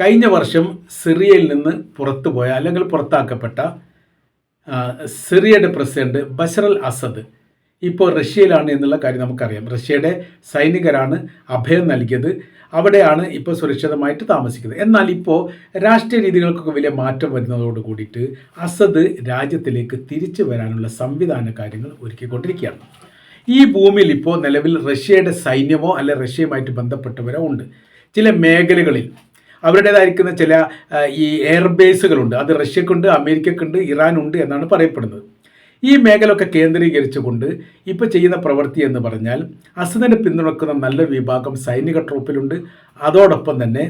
കഴിഞ്ഞ വർഷം സിറിയയിൽ നിന്ന് പുറത്തുപോയ അല്ലെങ്കിൽ പുറത്താക്കപ്പെട്ട സിറിയയുടെ പ്രസിഡന്റ് ബഷർ അൽ അസദ് ഇപ്പോൾ റഷ്യയിലാണ് എന്നുള്ള കാര്യം നമുക്കറിയാം. റഷ്യയുടെ സൈനികരാണ് അഭയം നൽകിയത്. അവിടെയാണ് ഇപ്പോൾ സുരക്ഷിതമായിട്ട് താമസിക്കുന്നത്. എന്നാൽ ഇപ്പോൾ രാഷ്ട്രീയ രീതികൾക്കൊക്കെ വലിയ മാറ്റം വരുന്നതോട് കൂടിയിട്ട് അസദ് രാജ്യത്തിലേക്ക് തിരിച്ചു വരാനുള്ള സംവിധാന കാര്യങ്ങൾ ഒരുക്കിക്കൊണ്ടിരിക്കുകയാണ്. ഈ ഭൂമിയിൽ ഇപ്പോൾ നിലവിൽ റഷ്യയുടെ സൈന്യമോ അല്ലെ റഷ്യയുമായിട്ട് ബന്ധപ്പെട്ടവരോ ഉണ്ട്. ചില മേഖലകളിൽ അവരുടേതായിരിക്കുന്ന ചില ഈ എയർബേസുകളുണ്ട് അത് റഷ്യക്കുണ്ട് അമേരിക്കക്കുണ്ട് ഇറാനുണ്ട് എന്നാണ് പറയപ്പെടുന്നത്. ഈ മേഖലയൊക്കെ കേന്ദ്രീകരിച്ചുകൊണ്ട് ഇപ്പോൾ ചെയ്യുന്ന പ്രവൃത്തി എന്ന് പറഞ്ഞാൽ അസദിനെ പിന്തുണക്കുന്ന നല്ലൊരു വിഭാഗം സൈനിക ട്രൂപ്പിലുണ്ട്. അതോടൊപ്പം തന്നെ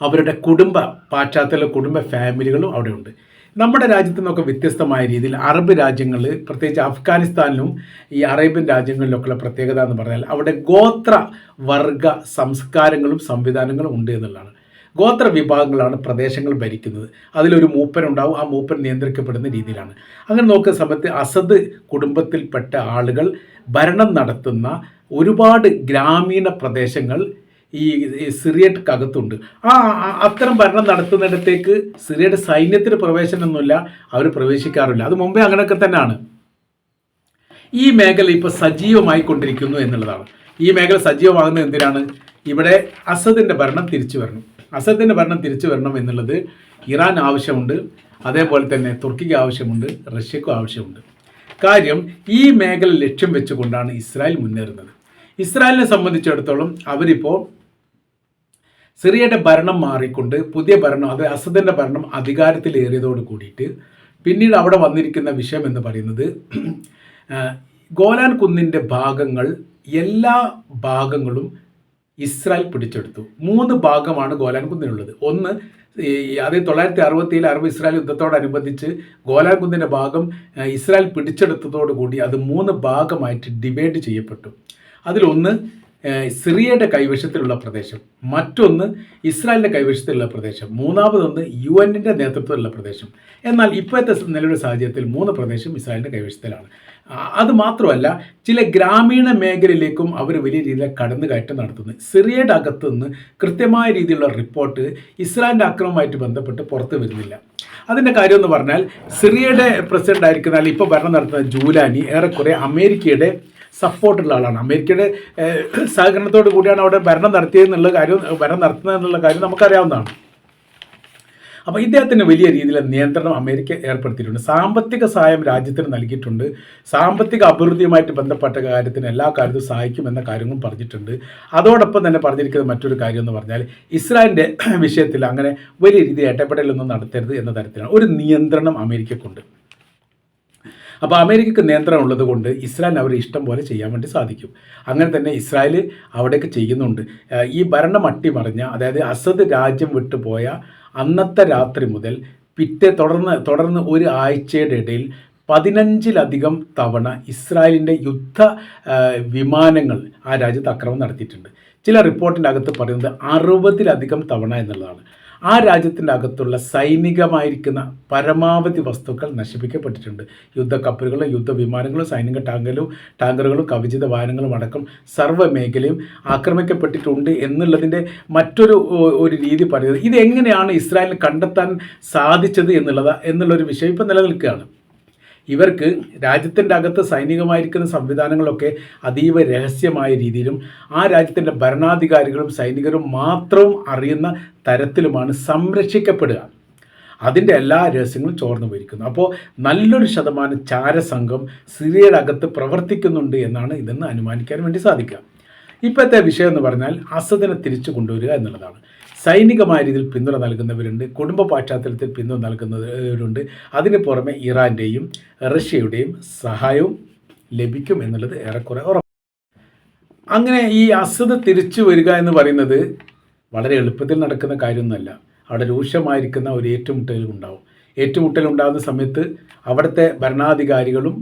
അവരുടെ കുടുംബ പാശ്ചാത്തല കുടുംബ ഫാമിലികളും അവിടെ ഉണ്ട് നമ്മുടെ രാജ്യത്തു നിന്നൊക്കെ വ്യത്യസ്തമായ രീതിയിൽ അറബ് രാജ്യങ്ങൾ പ്രത്യേകിച്ച് അഫ്ഗാനിസ്ഥാനിലും ഈ അറേബ്യൻ രാജ്യങ്ങളിലൊക്കെയുള്ള പ്രത്യേകത എന്ന് പറഞ്ഞാൽ അവിടെ ഗോത്ര വർഗ സംസ്കാരങ്ങളും സംവിധാനങ്ങളും ഉണ്ട് എന്നുള്ളതാണ്. ഗോത്ര വിഭാഗങ്ങളാണ് പ്രദേശങ്ങൾ ഭരിക്കുന്നത്. അതിലൊരു മൂപ്പൻ ഉണ്ടാവും ആ മൂപ്പൻ നിയന്ത്രിക്കപ്പെടുന്ന രീതിയിലാണ്. അങ്ങനെ നോക്കുന്ന സമയത്ത് അസദ് കുടുംബത്തിൽപ്പെട്ട ആളുകൾ ഭരണം നടത്തുന്ന ഒരുപാട് ഗ്രാമീണ പ്രദേശങ്ങൾ ഈ സിറിയക്കകത്തുണ്ട് ആ- അത്തരം ഭരണം നടത്തുന്നിടത്തേക്ക് സിറിയയുടെ സൈന്യത്തിന് പ്രവേശനമൊന്നുമില്ല. അവർ പ്രവേശിക്കാറില്ല. അത് മുമ്പേ അങ്ങനെയൊക്കെ തന്നെയാണ്. ഈ മേഖല ഇപ്പോൾ സജീവമായി കൊണ്ടിരിക്കുന്നു എന്നുള്ളതാണ്. ഈ മേഖല സജീവമാകുന്നത് എന്തിനാണ്? ഇവിടെ അസദിന്റെ ഭരണം തിരിച്ചു വരണം. അസദിന്റെ ഭരണം തിരിച്ചു വരണം എന്നുള്ളത് ഇറാൻ ആവശ്യമുണ്ട്. അതേപോലെ തന്നെ തുർക്കിക്ക് ആവശ്യമുണ്ട്. റഷ്യക്കും ആവശ്യമുണ്ട്. കാര്യം ഈ മേഖല ലക്ഷ്യം വെച്ചുകൊണ്ടാണ് ഇസ്രായേൽ മുന്നേറുന്നത്. ഇസ്രായേലിനെ സംബന്ധിച്ചിടത്തോളം അവരിപ്പോൾ സിറിയയുടെ ഭരണം മാറിക്കൊണ്ട് പുതിയ ഭരണം അത് അസദിന്റെ ഭരണം അധികാരത്തിലേറിയതോട് കൂടിയിട്ട് പിന്നീട് അവിടെ വന്നിരിക്കുന്ന വിഷയം എന്ന് പറയുന്നത് ഗോലാൻ കുന്നിന്റെ ഭാഗങ്ങൾ എല്ലാ ഭാഗങ്ങളും ഇസ്രായേൽ പിടിച്ചെടുത്തു. മൂന്ന് ഭാഗമാണ് ഗോലാൻ കുന്നിനുള്ളത്. ഒന്ന് അതേ തൊള്ളായിരത്തി അറുപത്തിയിൽ അറബ് ഇസ്രായേൽ യുദ്ധത്തോടനുബന്ധിച്ച് ഗോലാൻ കുന്നിന്റെ ഭാഗം ഇസ്രായേൽ പിടിച്ചെടുത്തതോടുകൂടി അത് മൂന്ന് ഭാഗമായിട്ട് ഡിവൈഡ് ചെയ്യപ്പെട്ടു. അതിലൊന്ന് സിറിയയുടെ കൈവശത്തിലുള്ള പ്രദേശം. മറ്റൊന്ന് ഇസ്രായേലിന്റെ കൈവശത്തിലുള്ള പ്രദേശം. മൂന്നാമതൊന്ന് യു എന്നിന്റെ നേതൃത്വത്തിലുള്ള പ്രദേശം. എന്നാൽ ഇപ്പോഴത്തെ നിലവിലെ സാഹചര്യത്തിൽ മൂന്ന് പ്രദേശം ഇസ്രായേലിന്റെ കൈവശത്തിലാണ്. അത് മാത്രമല്ല ചില ഗ്രാമീണ മേഖലയിലേക്കും അവർ വലിയ രീതിയിൽ കടന്നുകയറ്റം നടത്തുന്നു. സിറിയയുടെ അകത്തുനിന്ന് കൃത്യമായ രീതിയിലുള്ള റിപ്പോർട്ട് ഇസ്രായേലിന്റെ അക്രമവുമായിട്ട് ബന്ധപ്പെട്ട് പുറത്തു വരുന്നില്ല. അതിന്റെ കാര്യം എന്ന് പറഞ്ഞാൽ സിറിയയുടെ പ്രസിഡന്റ് ആയിരിക്കുന്ന ഇപ്പോൾ ഭരണം നടത്തുന്ന ജൂലാനി ഏറെക്കുറെ അമേരിക്കയുടെ സപ്പോർട്ടുള്ള ആളാണ്. അമേരിക്കയുടെ സഹകരണത്തോട് കൂടിയാണ് അവിടെ ഭരണം നടത്തിയതെന്നുള്ള കാര്യം ഭരണം നടത്തുന്നത് എന്നുള്ള കാര്യം നമുക്കറിയാവുന്നതാണ്. അപ്പോൾ ഇദ്ദേഹത്തിന് വലിയ രീതിയിലുള്ള നിയന്ത്രണം അമേരിക്ക ഏർപ്പെടുത്തിയിട്ടുണ്ട്. സാമ്പത്തിക സഹായം രാജ്യത്തിന് നൽകിയിട്ടുണ്ട്. സാമ്പത്തിക അഭിവൃദ്ധിയുമായിട്ട് ബന്ധപ്പെട്ട കാര്യത്തിന് എല്ലാ കാര്യത്തിലും സഹായിക്കുമെന്ന കാര്യങ്ങളും പറഞ്ഞിട്ടുണ്ട്. അതോടൊപ്പം തന്നെ പറഞ്ഞിരിക്കുന്ന മറ്റൊരു കാര്യം എന്ന് പറഞ്ഞാൽ ഇസ്രായേലിന്റെ വിഷയത്തിൽ അങ്ങനെ വലിയ രീതിയിൽ ഇടപെടലൊന്നും നടത്തരുത് എന്ന തരത്തിലാണ്. ഒരു നിയന്ത്രണം അമേരിക്കക്കുണ്ട്. അപ്പോൾ അമേരിക്കക്ക് നിയന്ത്രണം ഉള്ളത് കൊണ്ട് ഇസ്രായേൽ അവർ ഇഷ്ടം പോലെ ചെയ്യാൻ വേണ്ടി സാധിക്കും. അങ്ങനെ തന്നെ ഇസ്രായേൽ അവിടെയൊക്കെ ചെയ്യുന്നുണ്ട്. ഈ ഭരണം അട്ടിമറിഞ്ഞ അതായത് അസദ് രാജ്യം വിട്ടുപോയ അന്നത്തെ രാത്രി മുതൽ പിറ്റേ തുടർന്ന് തുടർന്ന് ഒരു ആഴ്ചയുടെ ഇടയിൽ പതിനഞ്ചിലധികം തവണ ഇസ്രായേലിന്റെ യുദ്ധ വിമാനങ്ങൾ ആ രാജ്യത്ത് അക്രമം നടത്തിയിട്ടുണ്ട്. ചില റിപ്പോർട്ടിന്റെ അകത്ത് പറയുന്നത് അറുപതിലധികം തവണ എന്നുള്ളതാണ്. ആ രാജ്യത്തിന്റെ അകത്തുള്ള സൈനികമായിരിക്കുന്ന പരമാവധി വസ്തുക്കൾ നശിപ്പിക്കപ്പെട്ടിട്ടുണ്ട്. യുദ്ധക്കപ്പലുകളും യുദ്ധവിമാനങ്ങളും സൈനിക ടാങ്കലും ടാങ്കറുകളും കവചിത വാഹനങ്ങളും അടക്കം സർവ മേഖലയും ആക്രമിക്കപ്പെട്ടിട്ടുണ്ട് എന്നുള്ളതിന്റെ മറ്റൊരു ഒരു രീതി പറയുന്നത്. ഇതെങ്ങനെയാണ് ഇസ്രായേലിന് കണ്ടെത്താൻ സാധിച്ചത് എന്നുള്ളത് എന്നുള്ളൊരു വിഷയം ഇപ്പം നിലനിൽക്കുകയാണ്. ഇവർക്ക് രാജ്യത്തിന്റെ അകത്ത് സൈനികമായിരിക്കുന്ന സംവിധാനങ്ങളൊക്കെ അതീവ രഹസ്യമായ രീതിയിലും ആ രാജ്യത്തിന്റെ ഭരണാധികാരികളും സൈനികരും മാത്രവും അറിയുന്ന തരത്തിലുമാണ് സംരക്ഷിക്കപ്പെടുക. അതിന്റെ എല്ലാ രഹസ്യങ്ങളും ചോർന്നു പോയിരിക്കുന്നു. അപ്പോൾ നല്ലൊരു ശതമാനം ചാരസംഘം സിറിയയുടെ അകത്ത് പ്രവർത്തിക്കുന്നുണ്ട് എന്നാണ് ഇതെന്ന് അനുമാനിക്കാൻ വേണ്ടി സാധിക്കുക. ഇപ്പോഴത്തെ വിഷയം എന്ന് പറഞ്ഞാൽ അസദിനെ തിരിച്ചു കൊണ്ടുവരിക എന്നുള്ളതാണ്. സൈനികമായ രീതിയിൽ പിന്തുണ നൽകുന്നവരുണ്ട് കുടുംബ പശ്ചാത്തലത്തിൽ പിന്തുണ നൽകുന്നവരുണ്ട്. അതിന് പുറമെ ഇറാന്റെയും റഷ്യയുടെയും സഹായവും ലഭിക്കും എന്നുള്ളത് ഏറെക്കുറെ ഉറപ്പ്. അങ്ങനെ ഈ അസദ് തിരിച്ചു വരിക എന്ന് പറയുന്നത് വളരെ എളുപ്പത്തിൽ നടക്കുന്ന കാര്യമൊന്നുമല്ല. അവിടെ രൂക്ഷമായിരിക്കുന്ന ഒരു ഏറ്റുമുട്ടൽ ഉണ്ടാവും. ഏറ്റുമുട്ടൽ ഉണ്ടാകുന്ന സമയത്ത് അവിടുത്തെ ഭരണാധികാരികളും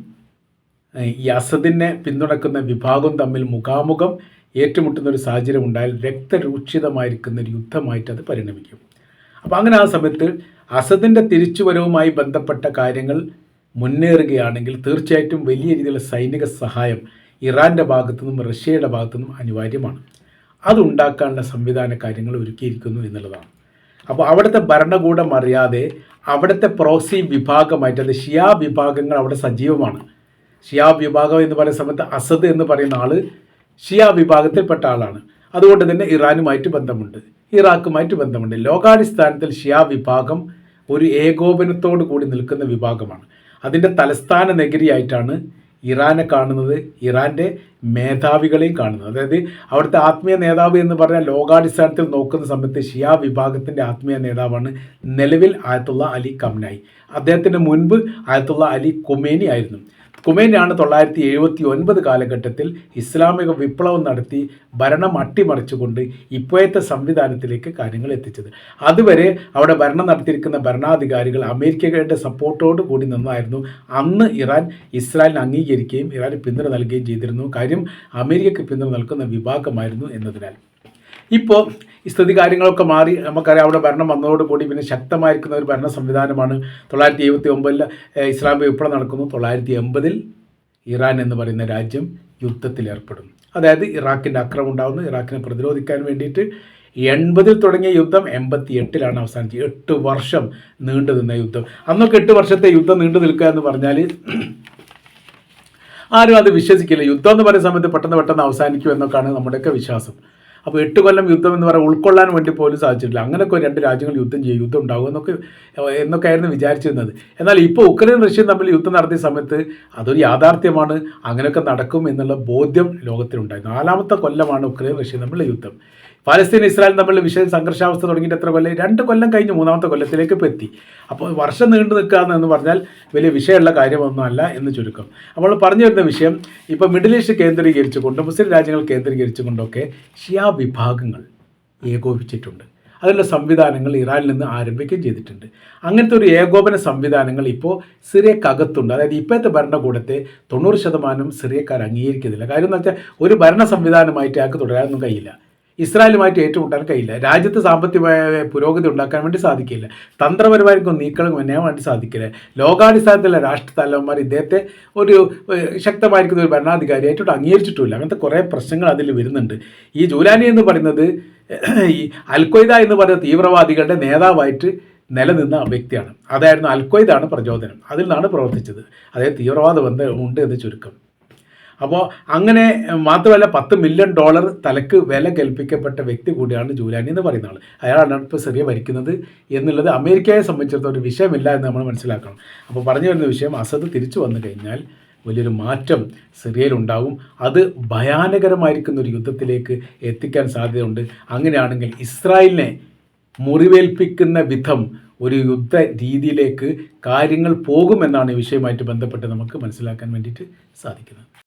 ഈ അസദിനെ പിന്തുണക്കുന്ന വിഭാഗം തമ്മിൽ മുഖാമുഖം ഏറ്റുമുട്ടുന്ന ഒരു സാഹചര്യം ഉണ്ടായാൽ രക്തരൂക്ഷിതമായിരിക്കുന്ന ഒരു യുദ്ധമായിട്ട് അത് പരിണമിക്കും. അപ്പോൾ അങ്ങനെ ആ സമയത്ത് അസദിന്റെ തിരിച്ചുവരവുമായി ബന്ധപ്പെട്ട കാര്യങ്ങൾ മുന്നേറുകയാണെങ്കിൽ തീർച്ചയായിട്ടും വലിയ രീതിയിലുള്ള സൈനിക സഹായം ഇറാന്റെ ഭാഗത്തു നിന്നും റഷ്യയുടെ ഭാഗത്തു നിന്നും അനിവാര്യമാണ് അതുണ്ടാക്കാനുള്ള സംവിധാന കാര്യങ്ങൾ ഒരുക്കിയിരിക്കുന്നു എന്നുള്ളതാണ്. അപ്പോൾ അവിടുത്തെ ഭരണകൂടം അറിയാതെ അവിടുത്തെ പ്രോസി വിഭാഗമായിട്ട് അത് ഷിയാ വിഭാഗങ്ങൾ അവിടെ സജീവമാണ്. ഷിയാ വിഭാഗം എന്ന് പറയുന്ന സമയത്ത് അസദ് എന്ന് പറയുന്ന ആൾ ഷിയാ വിഭാഗത്തിൽപ്പെട്ട ആളാണ്. അതുകൊണ്ട് തന്നെ ഇറാനുമായിട്ട് ബന്ധമുണ്ട്. ഇറാഖുമായിട്ട് ബന്ധമുണ്ട്. ലോകാടിസ്ഥാനത്തിൽ ഷിയാ വിഭാഗം ഒരു ഏകോപനത്തോടു കൂടി നിൽക്കുന്ന വിഭാഗമാണ്. അതിന്റെ തലസ്ഥാന നഗരിയായിട്ടാണ് ഇറാനെ കാണുന്നത്. ഇറാന്റെ മേധാവികളെയും കാണുന്നത്. അതായത് അവിടുത്തെ ആത്മീയ നേതാവ് എന്ന് പറഞ്ഞാൽ ലോകാടിസ്ഥാനത്തിൽ നോക്കുന്ന സമയത്ത് ഷിയ വിഭാഗത്തിന്റെ ആത്മീയ നേതാവാണ് നിലവിൽ ആയത്തുള്ള അലി കംനായി അദ്ദേഹത്തിന് മുൻപ് ആയത്തുള്ള അലി കൊമേനി ആയിരുന്നു. കുമേനാണ് തൊള്ളായിരത്തി എഴുപത്തി ഒൻപത് കാലഘട്ടത്തിൽ ഇസ്ലാമിക വിപ്ലവം നടത്തി ഭരണം അട്ടിമറിച്ചുകൊണ്ട് ഇപ്പോഴത്തെ സംവിധാനത്തിലേക്ക് കാര്യങ്ങൾ എത്തിച്ചത്. അതുവരെ അവിടെ ഭരണം നടത്തിയിരിക്കുന്ന ഭരണാധികാരികൾ അമേരിക്കയുടെ സപ്പോർട്ടോട് കൂടി നിന്നായിരുന്നു. അന്ന് ഇറാൻ ഇസ്രായേലിന് അംഗീകരിക്കുകയും ഇറാന് പിന്തുണ നൽകുകയും ചെയ്തിരുന്നു. കാര്യം അമേരിക്കയ്ക്ക് പിന്തുണ നൽകുന്ന വിഭാഗമായിരുന്നു എന്നതിനാൽ. ഇപ്പോൾ ഈ സ്ഥിതി കാര്യങ്ങളൊക്കെ മാറി നമുക്കറിയാം അവിടെ ഭരണം വന്നതോടുകൂടി പിന്നെ ശക്തമായിരിക്കുന്ന ഒരു ഭരണ സംവിധാനമാണ് തൊള്ളായിരത്തി എഴുപത്തി ഒമ്പതിൽ ഇസ്ലാം വിപ്ലവം നടക്കുന്നു. തൊള്ളായിരത്തി എൺപതിൽ ഇറാൻ എന്ന് പറയുന്ന രാജ്യം യുദ്ധത്തിലേർപ്പെടും അതായത് ഇറാഖിന്റെ അക്രമം ഉണ്ടാകുന്നു ഇറാഖിനെ പ്രതിരോധിക്കാൻ വേണ്ടിയിട്ട് എൺപതിൽ തുടങ്ങിയ യുദ്ധം എൺപത്തി എട്ടിലാണ് അവസാനിച്ചത്. എട്ട് വർഷം നീണ്ടു നിന്ന യുദ്ധം. അന്നൊക്കെ എട്ട് വർഷത്തെ യുദ്ധം നീണ്ടു നിൽക്കുക എന്ന് പറഞ്ഞാൽ ആരും അത് വിശ്വസിക്കില്ല. യുദ്ധം എന്ന് പറയുന്ന സമയത്ത് പെട്ടെന്ന് പെട്ടെന്ന് അവസാനിക്കും എന്നൊക്കെയാണ് നമ്മുടെയൊക്കെ വിശ്വാസം. അപ്പോൾ എട്ട് കൊല്ലം യുദ്ധം എന്ന് പറയാൻ ഉൾക്കൊള്ളാൻ വേണ്ടി പോലും സാധിച്ചിട്ടില്ല. അങ്ങനെയൊക്കെ രണ്ട് രാജ്യങ്ങൾ യുദ്ധം ചെയ്യും. യുദ്ധം ഉണ്ടാകും എന്നൊക്കെ എന്നൊക്കെ ആയിരുന്നു വിചാരിച്ചിരുന്നത്. എന്നാൽ ഇപ്പോൾ ഉക്രൈൻ റഷ്യയും തമ്മിൽ യുദ്ധം നടത്തിയ സമയത്ത് അതൊരു യാഥാർത്ഥ്യമാണ്. അങ്ങനെയൊക്കെ നടക്കും എന്നുള്ള ബോധ്യം ലോകത്തിലുണ്ടായി. നാലാമത്തെ കൊല്ലമാണ് ഉക്രൈൻ റഷ്യ തമ്മിലുള്ള യുദ്ധം. പാലസ്തീൻ ഇസ്രായേൽ തമ്മിൽ വിഷയം സംഘർഷാവസ്ഥ തുടങ്ങിയിട്ട് എത്ര കൊല്ലം? രണ്ട് കൊല്ലം കഴിഞ്ഞ് മൂന്നാമത്തെ കൊല്ലത്തിലേക്ക് ഇപ്പോൾ എത്തി. അപ്പോൾ വർഷം നീണ്ടു നിൽക്കുക എന്ന് പറഞ്ഞാൽ വലിയ വിഷയമുള്ള കാര്യമൊന്നുമല്ല എന്ന് ചുരുക്കം. അപ്പോൾ പറഞ്ഞു വരുന്ന വിഷയം ഇപ്പോൾ മിഡിൽ ഈസ്റ്റ് കേന്ദ്രീകരിച്ചുകൊണ്ട് മുസ്ലിം രാജ്യങ്ങൾ കേന്ദ്രീകരിച്ചുകൊണ്ടൊക്കെ ഷിയാ വിഭാഗങ്ങൾ ഏകോപിച്ചിട്ടുണ്ട്. അതിനുള്ള സംവിധാനങ്ങൾ ഇറാനിൽ നിന്ന് ആരംഭിക്കുകയും ചെയ്തിട്ടുണ്ട്. അങ്ങനത്തെ ഒരു ഏകോപന സംവിധാനങ്ങൾ ഇപ്പോൾ സിറിയക്കകത്തുണ്ട്. അതായത് ഇപ്പോഴത്തെ ഭരണകൂടത്തെ തൊണ്ണൂറ് ശതമാനം സിറിയക്കാർ അംഗീകരിക്കുന്നില്ല. കാര്യം എന്ന് വെച്ചാൽ ഒരു ഭരണ സംവിധാനമായിട്ട് അയാൾക്ക് തുടരാനൊന്നും കഴിയില്ല. ഇസ്രായേലുമായിട്ട് ഏറ്റുമുട്ടാൻ കഴിയില്ല. രാജ്യത്ത് സാമ്പത്തികമായ പുരോഗതി ഉണ്ടാക്കാൻ വേണ്ടി സാധിക്കില്ല. തന്ത്രപരമായിരിക്കും നീക്കങ്ങൾ തന്നെയാൻ വേണ്ടി സാധിക്കില്ല. ലോകാടിസ്ഥാനത്തിലെ രാഷ്ട്ര തലവന്മാർ ഇദ്ദേഹത്തെ ഒരു ശക്തമായിരിക്കുന്ന ഒരു ഭരണാധികാരിയായിട്ട് അംഗീകരിച്ചിട്ടില്ല അങ്ങനത്തെ കുറേ പ്രശ്നങ്ങൾ അതിൽ വരുന്നുണ്ട്. ഈ ജൂലാനി എന്ന് പറയുന്നത് ഈ അൽക്കൊയ്ദ എന്ന് പറയുന്ന തീവ്രവാദികളുടെ നേതാവായിട്ട് നിലനിന്ന വ്യക്തിയാണ്. അതായിരുന്നു അൽക്കൊയ്ദാണ് പ്രചോദനം. അതിൽ നിന്നാണ് പ്രവർത്തിച്ചത്. അതായത് തീവ്രവാദ ബന്ധം ഉണ്ട് എന്ന് ചുരുക്കം. അപ്പോൾ അങ്ങനെ മാത്രമല്ല പത്ത് മില്യൺ ഡോളർ തലക്ക് വില കൽപ്പിക്കപ്പെട്ട വ്യക്തി കൂടിയാണ് ജൂലാനി എന്ന് പറയുന്ന ആൾ അയാളാണ് ഇപ്പോൾ സിറിയ ഭരിക്കുന്നത് എന്നുള്ളത് അമേരിക്കയെ സംബന്ധിച്ചിടത്തോളം ഒരു വിഷയമില്ല എന്ന് നമ്മൾ മനസ്സിലാക്കണം. അപ്പോൾ പറഞ്ഞു വരുന്ന വിഷയം അസദ് തിരിച്ചു വന്നു കഴിഞ്ഞാൽ വലിയൊരു മാറ്റം സിറിയയിലുണ്ടാവും അത് ഭയാനകരമായിരിക്കുന്ന ഒരു യുദ്ധത്തിലേക്ക് എത്തിക്കാൻ സാധ്യതയുണ്ട്. അങ്ങനെയാണെങ്കിൽ ഇസ്രായേലിനെ മുറിവേൽപ്പിക്കുന്ന വിധം ഒരു യുദ്ധ രീതിയിലേക്ക് കാര്യങ്ങൾ പോകുമെന്നാണ് ഈ വിഷയമായിട്ട് ബന്ധപ്പെട്ട് നമുക്ക് മനസ്സിലാക്കാൻ വേണ്ടിയിട്ട് സാധിക്കുന്നത്.